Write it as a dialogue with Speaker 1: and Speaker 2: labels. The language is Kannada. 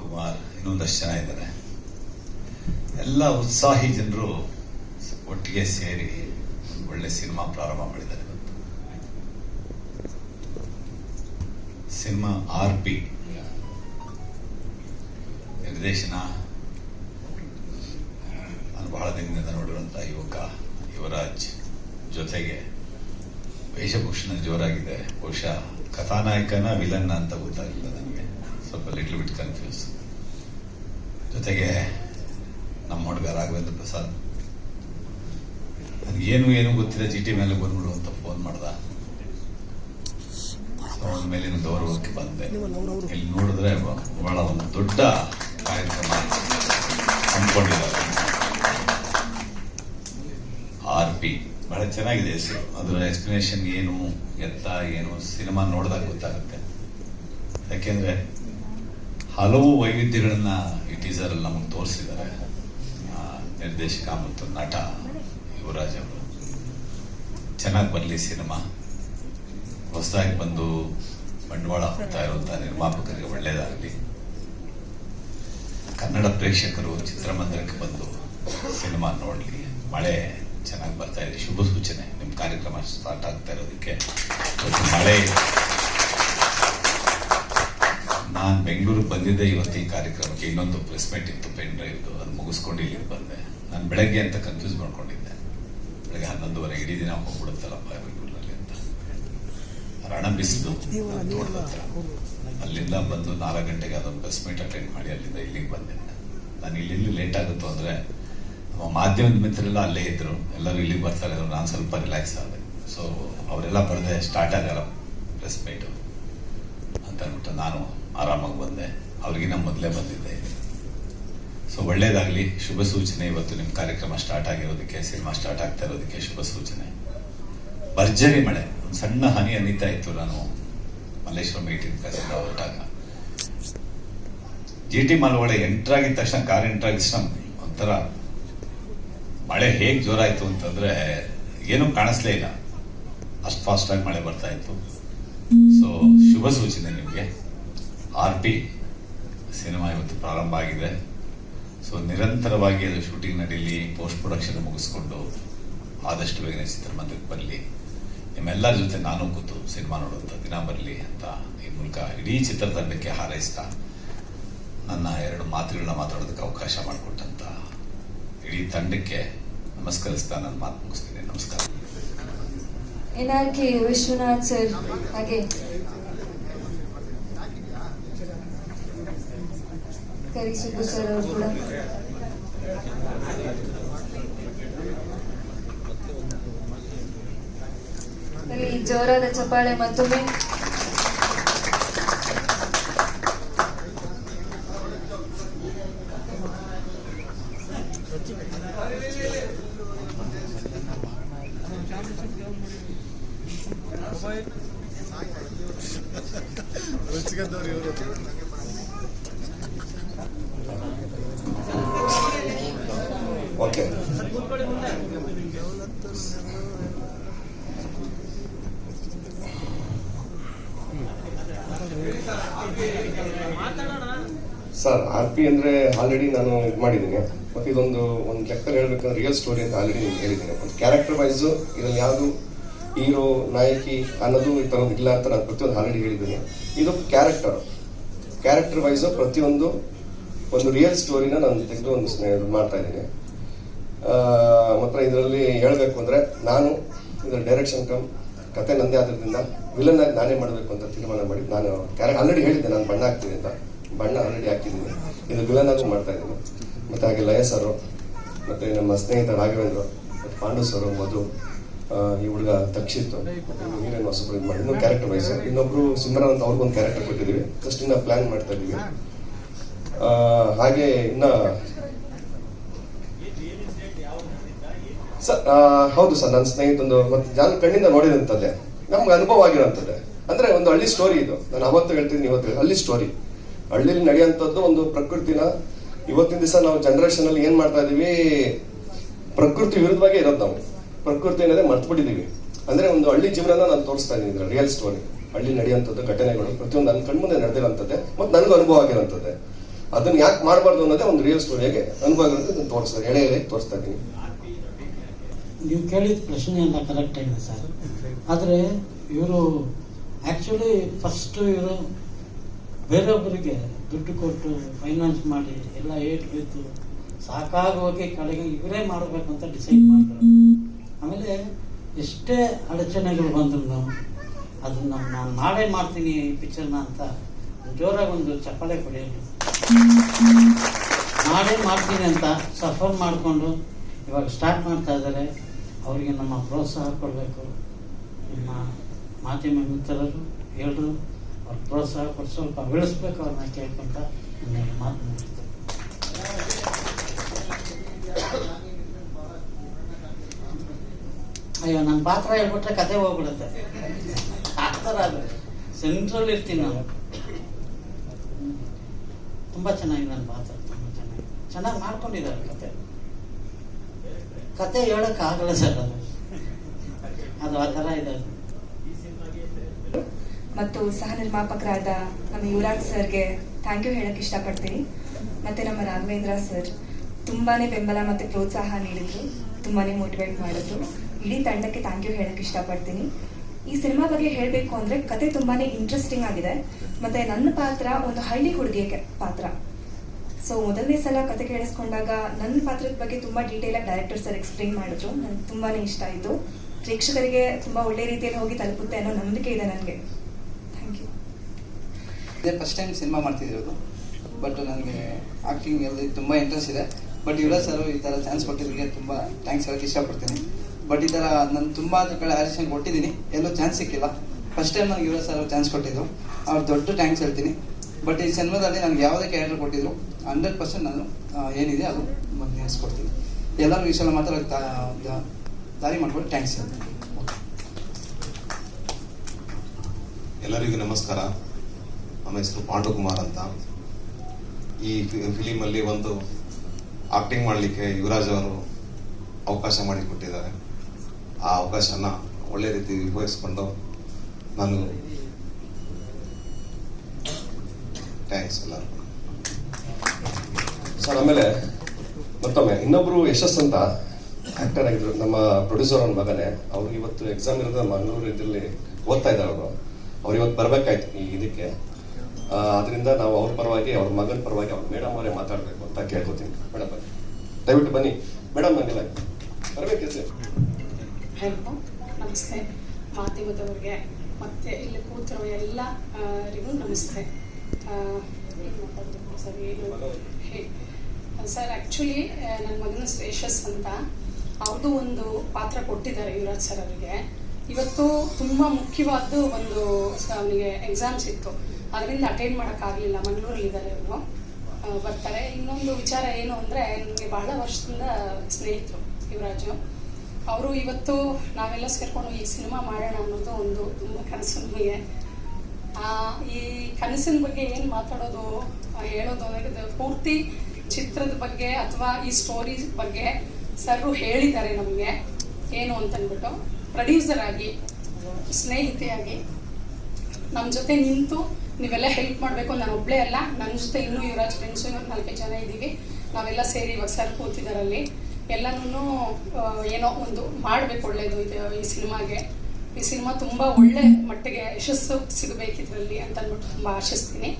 Speaker 1: ಕುಮಾರ್ ಇನ್ನೊಂದಷ್ಟು ಜನ ಇದ್ದಾರೆ ಎಲ್ಲ ಉತ್ಸಾಹಿ ಜನರು ಒಟ್ಟಿಗೆ ಸೇರಿ ಒಳ್ಳೆ ಸಿನಿಮಾ ಪ್ರಾರಂಭ ಮಾಡಿದ್ದಾರೆ ಇವತ್ತು. Cinema R P. ನಿರ್ದೇಶನ, ನಾನು ಬಹಳ ದಿನದಿಂದ ನೋಡಿರುವಂಥ ಯುವಕ ಯುವರಾಜ್ ಜೊತೆಗೆ ವೇಷಭೂಷಣ ಜೋರಾಗಿದೆ. ಬಹುಶಃ ಕಥಾನಾಯಕನ ವಿಲನ್ ಅಂತ ಗೊತ್ತಾಗಿಲ್ಲ ನನಗೆ. ಸ್ವಲ್ಪ ಲಿಟ್ಲ್ ಬಿಟ್ ಕನ್ಫ್ಯೂಸ್ ಜೊತೆಗೆ ನಮ್ಮ ಹುಡುಗ ರಾಘವೇಂದ್ರ ಪ್ರಸಾದ್ ನನಗೇನು ಏನು ಗೊತ್ತಿಲ್ಲ ಜಿ ಟಿ ಮೇಲೆ ಬಂದ್ಬಿಡು ಅಂತ ಫೋನ್ ಮಾಡ್ದ. ಅವನ ಮೇಲಿನ ಗೌರವಕ್ಕೆ ಬಂದೆ. ಇಲ್ಲಿ ನೋಡಿದ್ರೆ ಬಹಳ ಒಂದು ದೊಡ್ಡ ಕಾರ್ಯಕ್ರಮ ಅಂದ್ಕೊಂಡಿದ್ದಾರೆ ಆರ್ ಪಿ ಬಹಳ ಚೆನ್ನಾಗಿದೆ ಹೆಸರು ಅದರ ಎಕ್ಸ್ಪ್ಲನೇಷನ್ ಏನು, ಎತ್ತ ಏನು, ಸಿನಿಮಾ ನೋಡಿದಾಗ ಗೊತ್ತಾಗುತ್ತೆ. ಯಾಕೆಂದ್ರೆ ಹಲವು ವೈವಿಧ್ಯಗಳನ್ನ ಈ ಟೀಸರ್ ಅಲ್ಲಿ ನಮಗೆ ತೋರಿಸಿದ್ದಾರೆ. ನಿರ್ದೇಶಕ ಮತ್ತು ನಟ ಯುವರಾಜ್ ಅವರು. ಚೆನ್ನಾಗಿ ಬರಲಿ ಸಿನಿಮಾ. ಹೊಸದಾಗಿ ಬಂದು ಬಂಡವಾಳ ಹಾಕ್ತಾ ಇರುವಂತಹ ನಿರ್ಮಾಪಕರಿಗೆ ಒಳ್ಳೆಯದಾಗಲಿ ಕನ್ನಡ ಪ್ರೇಕ್ಷಕರು ಚಿತ್ರಮಂದಿರಕ್ಕೆ ಬಂದು ಸಿನಿಮಾ ನೋಡಲಿ. ಮಳೆ ಚೆನ್ನಾಗಿ ಬರ್ತಾ ಇದೆ. ಶುಭ ಸೂಚನೆ. ನಿಮ್ಮ ಕಾರ್ಯಕ್ರಮ ಸ್ಟಾರ್ಟ್ ಆಗ್ತಾ ಇರೋದಕ್ಕೆ. ಮಳೆ. ನಾನು ಬೆಂಗಳೂರಿಗೆ ಬಂದಿದ್ದೆ ಇವತ್ತು ಈ ಕಾರ್ಯಕ್ರಮಕ್ಕೆ. ಇನ್ನೊಂದು ಪ್ರೆಸ್ ಮೀಟ್ ಇತ್ತು ಪೆನ್ ಡ್ರೈವ್ದು ಅದು ಮುಗಿಸ್ಕೊಂಡು ಇಲ್ಲಿಗೆ ಬಂದೆ. ನಾನು ಬೆಳಗ್ಗೆ ಅಂತ ಕನ್ಫ್ಯೂಸ್ ಮಾಡ್ಕೊಂಡಿದ್ದೆ. ಬೆಳಗ್ಗೆ ಹನ್ನೊಂದುವರೆ ಇಡೀ ದಿನ ಹೋಗ್ಬಿಡುತ್ತಲ್ಲಪ್ಪ ಬೆಂಗಳೂರಿನಲ್ಲಿ ಅಂತ. ರಣ ಬಿಸಿಲು. ತೋಟದ ಹತ್ರ. ಅಲ್ಲಿಂದ ಬಂದು ನಾಲ್ಕು ಗಂಟೆಗೆ ಅದೊಂದು ಪ್ಲೇಸ್ಮೆಂಟ್ ಮೀಟ್ ಅಟೆಂಡ್ ಮಾಡಿ ಅಲ್ಲಿಂದ ಇಲ್ಲಿಗೆ ಬಂದೆ. ನಾನು ಇಲ್ಲಿ ಲೇಟ್ ಆಗುತ್ತೋ ಅಂದ್ರೆ ನಮ್ಮ ಮಾಧ್ಯಮದ ಮಿತ್ರರೆಲ್ಲ ಅಲ್ಲೇ ಇದ್ದರು ಎಲ್ಲರೂ ಇಲ್ಲಿಗೆ ಬರ್ತಾರೆ. ನಾನು ಸ್ವಲ್ಪ ರಿಲ್ಯಾಕ್ಸ್ ಆದೆ. ಸೊ ಅವರೆಲ್ಲ ಬರದೆ. ಸ್ಟಾರ್ಟ್ ಆಗಲ್ಲ ಪ್ರೆಸ್ ಮೀಟು ಅಂತ ನಾನು ಆರಾಮಾಗಿ ಬಂದೆ. ಅವ್ರಿಗಿನ್ನ ಮೊದಲೇ ಬಂದಿದ್ದೆ. ಸೊ ಒಳ್ಳೇದಾಗಲಿ. ಶುಭ ಸೂಚನೆ. ಇವತ್ತು ನಿಮ್ಮ ಕಾರ್ಯಕ್ರಮ ಸ್ಟಾರ್ಟ್ ಆಗಿರೋದಕ್ಕೆ, ಸಿನಿಮಾ ಸ್ಟಾರ್ಟ್ ಆಗ್ತಾ ಇರೋದಕ್ಕೆ ಶುಭ ಸೂಚನೆ. ಭರ್ಜರಿ ಮಳೆ. ಒಂದು ಸಣ್ಣ ಹನಿ ಅನಿತಾ ಇತ್ತು ನಾನು ಮಲ್ಲೇಶ್ವರ ಮೀಟಿಂಗ್ ಕರೆಸಿದ ಹೊರಟಾಗ. ಜಿ ಟಿ ಮಾಲ್ ಒಳಗೆ ಎಂಟರ್ ಆಗಿದ ತಕ್ಷಣ, ಕಾರ್ ಎಂಟರ್ ಆಗಿದ ತಕ್ಷಣ ಒಂಥರ ಮಳೆ ಹೇಗೆ ಜೋರಾಯ್ತು ಅಂತಂದರೆ ಏನೂ ಕಾಣಿಸ್ಲೇ ಇಲ್ಲ. ಅಷ್ಟು ಫಾಸ್ಟಾಗಿ ಮಳೆ ಬರ್ತಾ ಇತ್ತು. ಸೊ ಶುಭ ಸೂಚನೆ ನಿಮಗೆ. ಆರ್ ಪಿ ಸಿನಿಮಾ ಇವತ್ತು ಪ್ರಾರಂಭ ಆಗಿದೆ. ಸೊ ನಿರಂತರವಾಗಿ ಅದು ಶೂಟಿಂಗ್ ನಡೀಲಿ ಪೋಸ್ಟ್ ಪ್ರೊಡಕ್ಷನ್ ಮುಗಿಸ್ಕೊಂಡು ಆದಷ್ಟು ಬೇಗನೆ ಚಿತ್ರಮಂದಿರಕ್ಕೆ ಬರಲಿ ನಿಮ್ಮೆಲ್ಲರ ಜೊತೆ ನಾನು ಕೂತು ಸಿನಿಮಾ ನೋಡುವಂಥ ದಿನ ಬರಲಿ ಅಂತ ಈ ಮೂಲಕ ಇಡೀ ಚಿತ್ರತಂಡಕ್ಕೆ ಹಾರೈಸ್ತಾ ನನ್ನ ಎರಡು ಮಾತುಗಳನ್ನ ಮಾತಾಡೋದಕ್ಕೆ ಅವಕಾಶ ಮಾಡಿಕೊಟ್ಟಂತ ಇಡೀ ತಂಡಕ್ಕೆ ನಮಸ್ಕರಿಸ್ತಾ ನನ್ನ ಮಾತು ಮುಗಿಸ್ತೀನಿ. ನಮಸ್ಕಾರ.
Speaker 2: N R K Vishwanath sir ಹಾಗೆ ಕರಿಸುಬ್ಬು ಸರ್ ಅವರು ಕೂಡ ಬರೀ ಜೋರಾದ ಚಪ್ಪಾಳೆ ಮತ್ತೊಮ್ಮೆ
Speaker 3: ಓಕೆ ಸರ್ ಆರ್ ಪಿ ಅಂದ್ರೆ ಆಲ್ರೆಡಿ ನಾನು ಇದು ಮಾಡಿದ್ದೀನಿ. ಮತ್ತೆ ಇದೊಂದು ಒಂದು ಲೆಕ್ಕದಲ್ಲಿ ಹೇಳ್ಬೇಕಂದ್ರೆ ರಿಯಲ್ ಸ್ಟೋರಿ ಅಂತ ಆಲ್ರೆಡಿ ಹೇಳಿದ್ದೀನಿ. ಒಂದು ಕ್ಯಾರೆಕ್ಟರ್ ವೈಸ್ ಇದರಲ್ಲಿ ಯಾವುದು ಹೀರೋ, ನಾಯಕಿ ಅನ್ನೋದು ಈ ಥರದ್ದು ಇಲ್ಲ ಅಂತ ನಾನು ಪ್ರತಿಯೊಂದು ಆಲ್ರೆಡಿ ಹೇಳಿದ್ದೀನಿ. ಇದು ಕ್ಯಾರೆಕ್ಟರ್ ಕ್ಯಾರೆಕ್ಟರ್ ವೈಸ್ ಪ್ರತಿಯೊಂದು ಒಂದು ರಿಯಲ್ ಸ್ಟೋರಿನ ನಾನು ತೆಗೆದು ಒಂದು ಮಾಡ್ತಾ ಇದ್ದೀನಿ. ಮಾತ್ರ ಇದರಲ್ಲಿ ಹೇಳಬೇಕು ಅಂದರೆ ನಾನು ಇದರ ಡೈರೆಕ್ಷನ್ ಕಮ್ ಕತೆ ನಂದೇ ಆದ್ರಿಂದ ವಿಲನ್ ಆಗಿ ನಾನೇ ಮಾಡಬೇಕು ಅಂತ ತೀರ್ಮಾನ ಮಾಡಿ ನಾನು ಕ್ಯಾರೆಕ್ಟ್ ಆಲ್ರೆಡಿ ಹೇಳಿದ್ದೆ, ನಾನು ಬಣ್ಣ ಹಾಕ್ತೀನಿ ಅಂತ. ಬಣ್ಣ ಆಲ್ರೆಡಿ ಹಾಕಿದ್ದೀನಿ. ಇದು ವಿಲನ್ ಆಗಿ ಮಾಡ್ತಾ ಇದ್ದೀನಿ. ಮತ್ತು ಹಾಗೆ ಲಯ ಸರು ಮತ್ತು ನಮ್ಮ ಸ್ನೇಹಿತ ರಾಘವೇಂದ್ರ, ಮತ್ತು ಪಾಂಡು ಸರು ಮಧು ಈ ಹುಡುಗ ತಕ್ಷಿತ್ ಏನೇನು ಹೊಸಬ್ರು ಮಾಡಿ ಇನ್ನೊಂದು ಕ್ಯಾರೆಕ್ಟರ್ ವೈಸ್. ಇನ್ನೊಬ್ರು ಸಿಮ್ರನ್ ಅಂತ ಅವ್ರಿಗೊಂದು ಕ್ಯಾರೆಕ್ಟರ್ ಕೊಟ್ಟಿದ್ದೀವಿ. ಫಸ್ಟ್ ಇನ್ನ ಪ್ಲಾನ್ ಮಾಡ್ತಾ ಇದ್ದೀವಿ. ಹಾಗೆ ಇನ್ನ ಸರ್ ಹೌದು ಸರ್, ನನ್ನ ಸ್ನೇಹಿತೊಂದು ಮತ್ತೆ ನಾನು ಕಣ್ಣಿಂದ ನೋಡಿದಂಥದ್ದೇ ನಮ್ಗೆ ಅನುಭವ ಆಗಿರೋಂಥದ್ದೇ ಅಂದ್ರೆ ಒಂದು ಹಳ್ಳಿ ಸ್ಟೋರಿ ಇದು. ನಾನು ಅವತ್ತು ಹೇಳ್ತೀನಿ ಇವತ್ತು. ಹಳ್ಳಿ ಸ್ಟೋರಿ ಹಳ್ಳಿಲಿ ನಡೆಯುವಂಥದ್ದು ಒಂದು ಪ್ರಕೃತಿನ ಇವತ್ತಿನ ದಿವಸ ನಾವು ಜನರೇಷನ್ ಅಲ್ಲಿ ಏನ್ ಮಾಡ್ತಾ ಇದೀವಿ ಪ್ರಕೃತಿ ವಿರುದ್ಧವಾಗಿ ಇರೋದು ನಾವು. ಪ್ರಕೃತಿ ಅನ್ನೋದೇ ಮರ್ತು ಬಿಟ್ಟಿದೀವಿ ಅಂದ್ರೆ ಒಂದು ಹಳ್ಳಿ ಜೀವನನ ನಾನು ತೋರಿಸ್ತಾ ಇದ್ದೀನಿ ಇದ್ರ ರಿಯಲ್ ಸ್ಟೋರಿ ಹಳ್ಳಿ ನಡೆಯುವಂಥದ್ದು, ಘಟನೆಗಳು, ಪ್ರತಿಯೊಂದು ನನ್ನ ಕಣ್ಮುಂದೆ ನಡೆದಿರೋಂಥದ್ದೇ ಮತ್ತು ನನಗೂ ಅನುಭವ ಆಗಿರೋಂಥದ್ದೇ ಅದನ್ನ ಯಾಕೆ ಮಾಡಬಾರ್ದು ಅನ್ನೋದೇ ಒಂದು ರಿಯಲ್ ಸ್ಟೋರಿ ಹೇಗೆ ಅನುಭವ ಆಗಿರೋದು ಅದನ್ನು ತೋರಿಸ್ತಾರೆ ಎಳೆ ಎಳೆ ತೋರಿಸ್ತಾ ಇದ್ದೀನಿ.
Speaker 4: ನೀವು ಕೇಳಿದ ಪ್ರಶ್ನೆ ಎಲ್ಲ ಕರೆಕ್ಟ್ ಆಗಿದೆ ಸರ್. ಆದರೆ ಇವರು ಆ್ಯಕ್ಚುಲಿ ಫಸ್ಟು ಇವರು ಬೇರೊಬ್ಬರಿಗೆ ದುಡ್ಡು ಕೊಟ್ಟು ಫೈನಾನ್ಸ್ ಮಾಡಿ ಎಲ್ಲ ಏಟ್ ಬಿತ್ತು ಸಾಕಾಗೋಗಿ ಕಡೆಗೆ ಇವರೇ ಮಾಡಬೇಕು ಅಂತ ಡಿಸೈಡ್ ಆಮೇಲೆ ಎಷ್ಟೇ ಅಡಚಣೆಗಳು ಬಂದ್ರು ಅದನ್ನ ನಾನು ನಾಳೆ ಮಾಡ್ತೀನಿ ಈ ಪಿಕ್ಚರ್ನ ಅಂತ ಜೋರಾಗಿ ಒಂದು ಚಪ್ಪಾಳೆ ಕೊಡಿಯಲು ನಾಳೆ ಮಾಡ್ತೀನಿ ಅಂತ ಸಫರ್ ಮಾಡಿಕೊಂಡು ಇವಾಗ ಸ್ಟಾರ್ಟ್ ಮಾಡ್ತಾ ಇದ್ದಾರೆ. ಅವರಿಗೆ ನಮ್ಮ ಪ್ರೋತ್ಸಾಹ ಕೊಡಬೇಕು. ನಿಮ್ಮ ಮಾಧ್ಯಮ ಮಿತ್ರರು ಹೇಳರು, ಅವ್ರ ಪ್ರೋತ್ಸಾಹ ಕೊಟ್ಟು ಸ್ವಲ್ಪ ಬೆಳೆಸ್ಬೇಕು ಅವ್ರನ್ನ ಕೇಳ್ಕೊಂತ. ನನ್ನ ಮಾತು ಮುಗಿಸ್ತೇನೆ ಅಯ್ಯೋ ನನ್ನ ಪಾತ್ರ ಹೇಳ್ಬಿಟ್ರೆ ಕತೆ ಹೋಗ್ಬಿಡುತ್ತೆ. ಆದ್ರೆ. ಸೆಂಟ್ರಲ್ ಇರ್ತೀನಿ ನಾನು. ತುಂಬ ಚೆನ್ನಾಗಿ ನನ್ನ ಪಾತ್ರ, ತುಂಬ ಚೆನ್ನಾಗಿ ಚೆನ್ನಾಗಿ ಮಾಡ್ಕೊಂಡಿದ್ದಾರೆ ಕತೆ. ಕತೆ ಆಗಲ್ಲ ಸರ್ ಅದು. ಅದು ಆ ಥರ ಇದೆ
Speaker 2: ಮತ್ತು ಸಹ ನಿರ್ಮಾಪಕರಾದ ನಮ್ಮ ಯುವರಾಜ್ ಸರ್ಗೆ ಥ್ಯಾಂಕ್ ಯು ಹೇಳಕ್ ಇಷ್ಟಪಡ್ತೀನಿ. ಮತ್ತೆ ನಮ್ಮ ರಾಘವೇಂದ್ರ ಸರ್ ತುಂಬಾನೇ ಬೆಂಬಲ ಮತ್ತೆ ಪ್ರೋತ್ಸಾಹ ನೀಡಿದ್ರು. ತುಂಬಾನೇ ಮೋಟಿವೇಟ್ ಮಾಡಿದ್ರು. ಇಡೀ ತಂಡಕ್ಕೆ ಥ್ಯಾಂಕ್ ಯು ಹೇಳಕ್ ಇಷ್ಟಪಡ್ತೀನಿ. ಈ ಸಿನಿಮಾ ಬಗ್ಗೆ ಹೇಳಬೇಕು ಅಂದ್ರೆ ಕತೆ ತುಂಬಾನೇ ಇಂಟ್ರೆಸ್ಟಿಂಗ್ ಆಗಿದೆ. ಮತ್ತೆ ನನ್ನ ಪಾತ್ರ ಒಂದು ಹಳ್ಳಿ ಹುಡುಗಿಯ ಪಾತ್ರ. ಸೊ ಮೊದಲನೇ ಸಲ ಕತೆ ಕೇಳಿಸ್ಕೊಂಡಾಗ ನನ್ನ ಪಾತ್ರದ ಬಗ್ಗೆ ತುಂಬಾ ಡೀಟೇಲ್ ಆಗಿ ಡೈರೆಕ್ಟರ್ ಸರ್ ಎಕ್ಸ್ಪ್ಲೈನ್ ಮಾಡಿದ್ರು. ನನಗೆ ತುಂಬಾನೇ ಇಷ್ಟ ಆಯಿತು. ಪ್ರೇಕ್ಷಕರಿಗೆ ತುಂಬಾ ಒಳ್ಳೆ ರೀತಿಯಲ್ಲಿ ಹೋಗಿ ತಲುಪುತ್ತೆ ಅನ್ನೋ ನಂಬಿಕೆ ಇದೆ ನನಗೆ. ಥ್ಯಾಂಕ್ ಯು
Speaker 5: ಇದೇ ಫಸ್ಟ್ ಟೈಮ್ ಸಿನಿಮಾ ಮಾಡ್ತಿದ್ದಿರೋದು ಬಟ್ ನನಗೆ ಆಕ್ಟಿಂಗ್ ಎಲ್ಲ ತುಂಬ ಇಂಟ್ರೆಸ್ಟ್ ಇದೆ. ಬಟ್ ಇವರ ಸರ್ ಈ ಥರ ಚಾನ್ಸ್ ಕೊಟ್ಟಿದ್ದಕ್ಕೆ ತುಂಬ ಥ್ಯಾಂಕ್ಸ್ ಹೇಳಕ್ಕೆ ಇಷ್ಟಪಡ್ತೀನಿ. ಬಟ್ ಈ ಥರ ನಾನು ತುಂಬ ಕಡೆ ಆಡಿಷನ್ ಕೊಟ್ಟಿದ್ದೀನಿ ಎಲ್ಲೂ ಚಾನ್ಸ್ ಸಿಕ್ಕಿಲ್ಲ. ಫಸ್ಟ್ ಟೈಮ್ ನನಗೆ ಯುವರಾಜ್ ಸರ್ ಚಾನ್ಸ್ ಕೊಟ್ಟಿದ್ರು. ಅವ್ರು ದೊಡ್ಡ ಥ್ಯಾಂಕ್ಸ್ ಹೇಳ್ತೀನಿ. ಬಟ್ ಈ ಸಿನಿಮಾದಲ್ಲಿ ನನಗೆ ಯಾವುದೇ ಕ್ಯಾರೆಕ್ಟರ್ ಕೊಟ್ಟಿದ್ರು ಹಂಡ್ರೆಡ್ ಪರ್ಸೆಂಟ್ ನಾನು ಏನಿದೆ ಅದು ನೆನೆಸ್ಕೊಡ್ತೀನಿ ಎಲ್ಲರೂ ಈ ಸಲ ಮಾತ್ರ ದಾರಿ ಮಾಡ್ಕೊಂಡು ಥ್ಯಾಂಕ್ಸ್ ಹೇಳ್ತೀನಿ
Speaker 6: ಎಲ್ಲರಿಗೂ ನಮಸ್ಕಾರ. ನಮ್ಮ ಹೆಸರು ಪಾಂಡುಕುಮಾರ್ ಅಂತ. ಈ ಫಿಲಿಮಲ್ಲಿ ಒಂದು ಆಕ್ಟಿಂಗ್ ಮಾಡಲಿಕ್ಕೆ ಯುವರಾಜ್ ಅವರು ಅವಕಾಶ ಮಾಡಿಕೊಟ್ಟಿದ್ದಾರೆ. ಆ ಅವಕಾಶನ ಒಳ್ಳೆ ರೀತಿ ಉಪಯೋಗಿಸ್ಕೊಂಡು ನಾನು ಥ್ಯಾಂಕ್ಸ್ ಎಲ್ಲರಿಗೂ
Speaker 3: ಸರ್, ಆಮೇಲೆ ಮತ್ತೊಮ್ಮೆ, ಇನ್ನೊಬ್ರು ಯಶಸ್ ಅಂತ ಆಕ್ಟರ್ ಆಗಿದ್ರು, ನಮ್ಮ ಪ್ರೊಡ್ಯೂಸರ್ ಅವ್ರ ಮಗನೇ ಅವ್ರಿಗೆ ಇವತ್ತು ಎಕ್ಸಾಮ್ ಇರೋದು ಮಂಗಳೂರು ಇದರಲ್ಲಿ ಓದ್ತಾ ಇದ್ದಾರೆ ಅವರು. ಅವ್ರು ಇವತ್ತು ಬರಬೇಕಾಯ್ತು ಈ ಇದಕ್ಕೆ. ಅದರಿಂದ ನಾವು ಅವ್ರ ಪರವಾಗಿ, ಅವ್ರ ಮಗನ ಪರವಾಗಿ ಅವ್ರ ಮೇಡಮ್ ಅವರೇ ಮಾತಾಡಬೇಕು ಅಂತ ಕೇಳ್ಕೊತೀನಿ. ಮೇಡಮ್, ಬನ್ನಿ. ದಯವಿಟ್ಟು ಬನ್ನಿ. ಮೇಡಮ್ ಬಂದಿಲ್ಲ ಬರ್ಬೇಕು ಸರ್
Speaker 7: ಹಲೋ ನಮಸ್ತೆ. ಮಾಧ್ಯಮದವ್ರಿಗೆ ಮತ್ತೆ ಇಲ್ಲಿ ಕೂತಿರೋ ಎಲ್ಲರಿಗೂ ನಮಸ್ತೆ. ಸರ್? ಏನು? ಸರ್ ಆ್ಯಕ್ಚುಲಿ ನನ್ನ ಮಗನ ಶ್ರೇಷಸ್ ಅಂತ ಅವ್ರದ್ದು ಒಂದು ಪಾತ್ರ ಕೊಟ್ಟಿದ್ದಾರೆ ಯುವರಾಜ್ ಸರ್ ಅವರಿಗೆ. ಇವತ್ತು ತುಂಬ ಮುಖ್ಯವಾದ್ದು ಒಂದು ಅವನಿಗೆ ಎಕ್ಸಾಮ್ಸ್ ಇತ್ತು. ಅದರಿಂದ ಅಟೆಂಡ್ ಮಾಡೋಕ್ಕಾಗಲಿಲ್ಲ ಮಂಗಳೂರಲ್ಲಿದ್ದಾರೆ ಅವರು. ಬರ್ತಾರೆ. ಇನ್ನೊಂದು ವಿಚಾರ ಏನು ಅಂದರೆ ನನಗೆ ಬಹಳ ವರ್ಷದಿಂದ ಸ್ನೇಹಿತರು ಯುವರಾಜು. ಅವರು ಇವತ್ತು ನಾವೆಲ್ಲ ಸೇರ್ಕೊಂಡು ಈ ಸಿನಿಮಾ ಮಾಡೋಣ ಅನ್ನೋದು ಒಂದು ತುಂಬ ಕನಸು ನಮಗೆ ಈ ಕನಸಿನ ಬಗ್ಗೆ ಏನು ಮಾತಾಡೋದು ಹೇಳೋದು ಅನ್ನೋದು ಪೂರ್ತಿ ಚಿತ್ರದ ಬಗ್ಗೆ ಅಥವಾ ಈ ಸ್ಟೋರಿ ಬಗ್ಗೆ ಸರ್ರು ಹೇಳಿದ್ದಾರೆ ನಮಗೆ. ಏನು ಅಂತಂದ್ಬಿಟ್ಟು ಪ್ರೊಡ್ಯೂಸರ್ ಆಗಿ, ಸ್ನೇಹಿತೆಯಾಗಿ ನಮ್ಮ ಜೊತೆ ನಿಂತು ನೀವೆಲ್ಲ ಹೆಲ್ಪ್ ಮಾಡಬೇಕು. ನಾನು ಒಬ್ಬಳೇ ಅಲ್ಲ ನನ್ನ ಜೊತೆ ಇನ್ನೂ ಯುವರಾಜ್ ಫ್ರೆಂಡ್ಸು ನಾಲ್ಕೈದು ಜನ ಇದ್ದೀವಿ. ನಾವೆಲ್ಲ ಸೇರಿ ಇವಾಗ ಸರ್ ಕೂತಿದ್ದಾರಲ್ಲಿ ಎಲ್ಲನೂ ಏನೋ ಒಂದು ಮಾಡಬೇಕು ಒಳ್ಳೇದು ಇದು ಈ ಸಿನಿಮಾಗೆ. ಈ ಸಿನಿಮಾ ತುಂಬ ಒಳ್ಳೆ ಮಟ್ಟಿಗೆ ಯಶಸ್ಸು ಸಿಗಬೇಕು ಇದರಲ್ಲಿ ಅಂತ ಅಂದ್ಬಿಟ್ಟು ತುಂಬ ಆಶಿಸ್ತೀನಿ.